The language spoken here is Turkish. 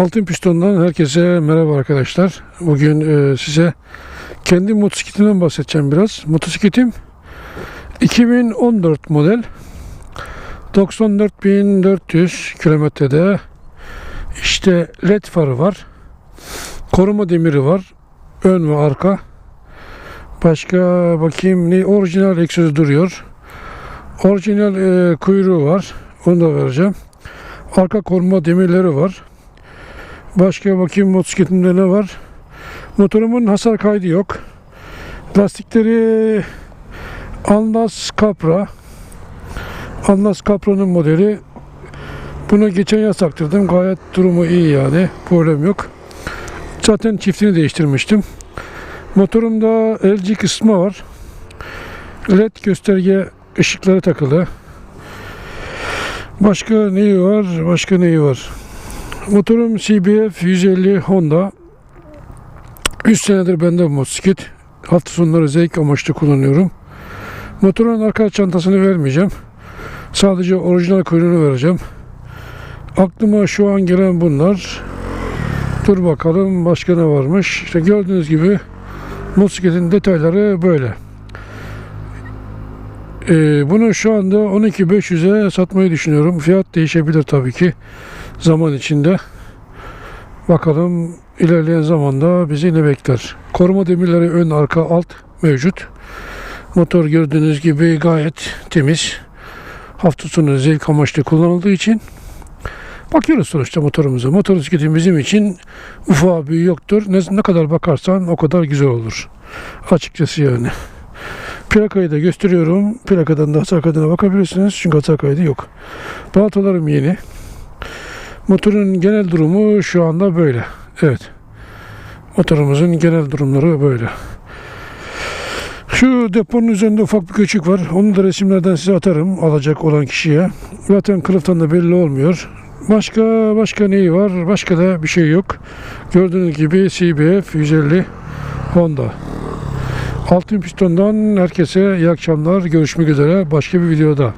Altın Piston'dan herkese merhaba arkadaşlar. Bugün e, size kendi motosikletimden bahsedeceğim biraz. Motosikletim 2014 model 94.400 kilometrede işte led farı var. Koruma demiri var. Ön ve arka. Başka bakayım ne orijinal egzozu duruyor. Orijinal e, kuyruğu var. Onu da vereceğim. Arka koruma demirleri var. Başka bakayım motosikletimde ne var? Motorumun hasar kaydı yok. Lastikleri Alnas Capra. Alnas Capra'nın modeli. Bunu geçen yaz taktırdım. Gayet durumu iyi yani. Problem yok. Zaten çiftini değiştirmiştim. Motorumda LG kısmı var. LED gösterge ışıkları takılı. Başka neyi var? Başka neyi var? Motorum CBF 150 Honda. 3 senedir bende bu motosiklet. Hafta sonları zevk amaçlı kullanıyorum. Motorun arka çantasını vermeyeceğim. Sadece orijinal kuyruğunu vereceğim. Aklıma şu an gelen bunlar. Dur bakalım başka ne varmış. İşte gördüğünüz gibi motosikletin detayları böyle. Ee, bunu şu anda 12.500'e satmayı düşünüyorum. Fiyat değişebilir tabii ki zaman içinde. Bakalım ilerleyen zamanda bizi ne bekler. Koruma demirleri ön arka alt mevcut. Motor gördüğünüz gibi gayet temiz. Hafta sonu zevk amaçlı kullanıldığı için bakıyoruz sonuçta motorumuza. Motosikletin bizim için ufağı büyüğü yoktur. Ne, ne kadar bakarsan o kadar güzel olur. Açıkçası yani. Plakayı da gösteriyorum. Plakadan da hasar kaydına bakabilirsiniz. Çünkü hasar kaydı yok. Balatalarım yeni. Motorun genel durumu şu anda böyle. Evet. Motorumuzun genel durumları böyle. Şu deponun üzerinde ufak bir küçük var. Onu da resimlerden size atarım alacak olan kişiye. Zaten kılıftan da belli olmuyor. Başka başka neyi var? Başka da bir şey yok. Gördüğünüz gibi CBF 150 Honda. Altın Piston'dan herkese iyi akşamlar. Görüşmek üzere başka bir videoda.